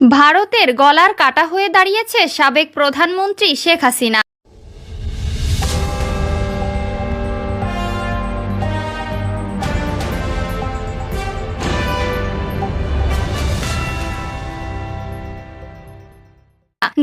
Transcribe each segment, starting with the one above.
ভারতের গলার কাটা হয়ে দাঁড়িয়েছে সাবেক প্রধানমন্ত্রী শেখ হাসিনা।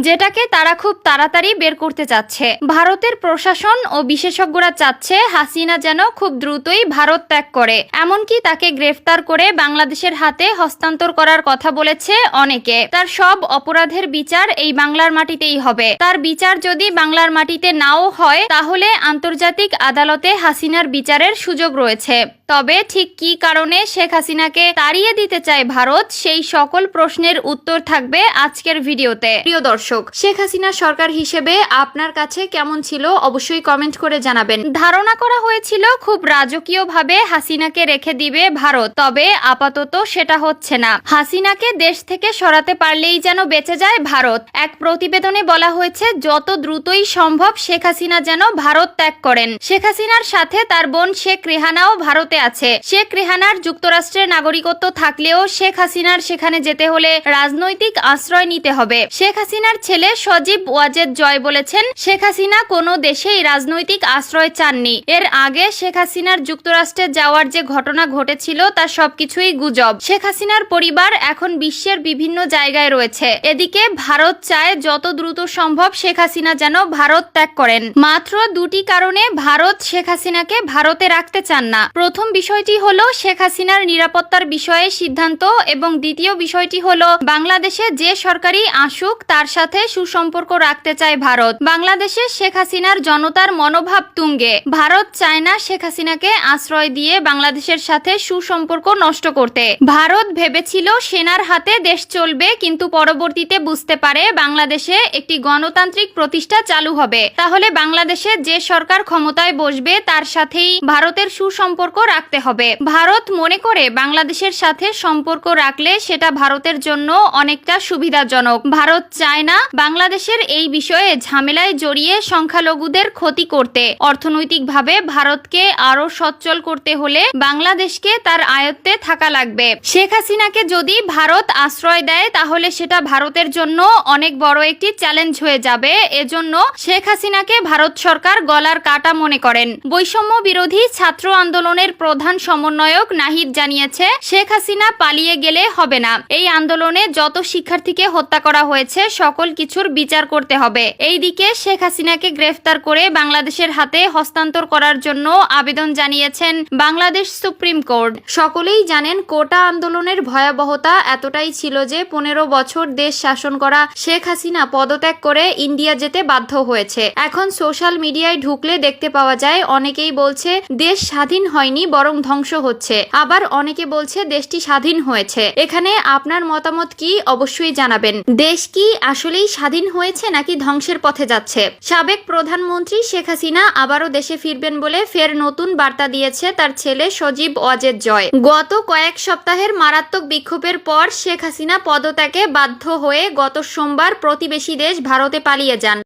যেটাকে তারা খুব তাড়াতাড়ি বের করতে চাচ্ছে। ভারতের প্রশাসন ও বিশেষজ্ঞরা চাচ্ছে হাসিনা যেন খুব দ্রুতই ভারত ত্যাগ করে। এমনকি তাকে গ্রেফতার করে বাংলাদেশের হাতে হস্তান্তর করার কথা বলেছে অনেকে। তার সব অপরাধের বিচার এই বাংলার মাটিতেই হবে। তার বিচার যদি বাংলার মাটিতে নাও হয়, তাহলে আন্তর্জাতিক আদালতে হাসিনার বিচারের সুযোগ রয়েছে। তবে ঠিক কি কারণে শেখ হাসিনাকে তাড়িয়ে দিতে চায় ভারত, সেই সকল প্রশ্নের উত্তর থাকবে আজকের ভিডিওতে। প্রিয় দর্শক। শেখ হাসিনা সরকার হিসেবে আপনার কাছে কেমন ছিল অবশ্যই কমেন্ট করে জানাবেন। ধারণা করা হয়েছিল, খুব রাজকীয়ভাবে হাসিনাকে রেখে দিবে ভারত, তবে আপাতত সেটা হচ্ছে না। হাসিনাকে দেশ থেকে সরাতে পারলেই যেন বেঁচে যায় ভারত। এক প্রতিবেদনে বলা হয়েছে, যত দ্রুতই সম্ভব শেখ হাসিনা যেন ভারত ত্যাগ করেন। শেখ হাসিনার সাথে তার বোন শেখ রেহানাও ভারতে আছে। শেখ রেহানার যুক্তরাষ্ট্রের নাগরিকত্ব থাকলেও শেখ হাসিনার সেখানে যেতে হলে রাজনৈতিক আশ্রয় নিতে হবে। শেখ হাসিনার ছেলে সজীব ওয়াজেদ জয় বলেছেন, শেখ হাসিনা কোনো দেশেই রাজনৈতিক আশ্রয় চাননি। এর আগে শেখ হাসিনার যুক্তরাষ্ট্রে যাওয়ার যে ঘটনা ঘটেছিল, তা সবকিছুই গুজব। শেখ হাসিনার পরিবার এখন বিশ্বের বিভিন্ন জায়গায় রয়েছে। এদিকে ভারত চায় যত দ্রুত সম্ভব শেখ হাসিনা যেন ভারত ত্যাগ করেন। মাত্র দুটি কারণে ভারত শেখ হাসিনাকে ভারতে রাখতে চান না। প্রথম বিষয়টি হলো শেখ হাসিনার নিরাপত্তার বিষয়ে সিদ্ধান্ত এবং দ্বিতীয় বিষয়টি হলো বাংলাদেশে যে সরকারি আসুক, তার সাথে সুসম্পর্ক রাখতে চায় ভারত। বাংলাদেশে শেখ হাসিনার জনতার মনোভাব তুঙ্গে। ভারত চায় না শেখ হাসিনাকে আশ্রয় দিয়ে বাংলাদেশের সাথে সুসম্পর্ক নষ্ট করতে। ভারত ভেবেছিল সেনার হাতে দেশ চলবে, কিন্তু পরবর্তীতে বুঝতে পারে বাংলাদেশে একটি গণতান্ত্রিক প্রতিষ্ঠা চালু হবে। তাহলে বাংলাদেশে যে সরকার ক্ষমতায় বসবে, তার সাথেই ভারতের সুসম্পর্ক রাখতে হবে। ভারত মনে করে বাংলাদেশের সাথে সম্পর্ক রাখলে সেটা ভারতের জন্য অনেকটা সুবিধাজনক। ভারত চায় না। বাংলাদেশের এই বিষয়ে ঝামেলায় জড়িয়ে সংখ্যালঘুদের ক্ষতি করতে। অর্থনৈতিকভাবে ভারতকে আরও সচ্ছল করতে হলে বাংলাদেশকে তার আয়ত্তে থাকা লাগবে। শেখ হাসিনাকে যদি ভারত আশ্রয় দেয়, তাহলে সেটা ভারতের জন্য অনেক বড় একটি চ্যালেঞ্জ হয়ে যাবে। এজন্য শেখ হাসিনাকে ভারত সরকার গলার কাটা মনে করেন। বৈষম্য বিরোধী ছাত্র আন্দোলনের প্রধান সমন্বয়ক নাহিদ জানিয়েছে, শেখ হাসিনা পালিয়ে গেলে হবে না। এই আন্দোলনে যত শিক্ষার্থীকে হত্যা করা হয়েছে সকল কিছুর বিচার করতে হবে। এইদিকে শেখ হাসিনাকে গ্রেফতার করে বাংলাদেশের হাতে হস্তান্তর করার জন্য আবেদন জানিয়েছেন বাংলাদেশ সুপ্রিম কোর্ট। সকলেই জানেন কোটা আন্দোলনের ভয়াবহতা এতটাই ছিল যে পনেরো বছর দেশ শাসন করা শেখ হাসিনা পদত্যাগ করে ইন্ডিয়া যেতে বাধ্য হয়েছে। এখন সোশ্যাল মিডিয়ায় ঢুকলে দেখতে পাওয়া যায়, অনেকেই বলছে দেশ স্বাধীন হয়নি, বরং ধ্বংস হচ্ছে। আবার অনেকে বলছে দেশটি স্বাধীন হয়েছে। এখানে আপনার মতামত কি? অবশ্যই জানাবেন। দেশ কি আসলেই স্বাধীন হয়েছে নাকি ধ্বংসের পথে যাচ্ছে? সাবেক প্রধানমন্ত্রী শেখ হাসিনা আবারও দেশে ফিরবেন বলে ফের নতুন বার্তা দিয়েছে তার ছেলে সজীব অজেদ জয়। গত কয়েক সপ্তাহের মারাত্মক বিক্ষোভের পর শেখ হাসিনা পদত্যাগে বাধ্য হয়ে গত সোমবার প্রতিবেশী দেশ ভারতে পালিয়ে যান।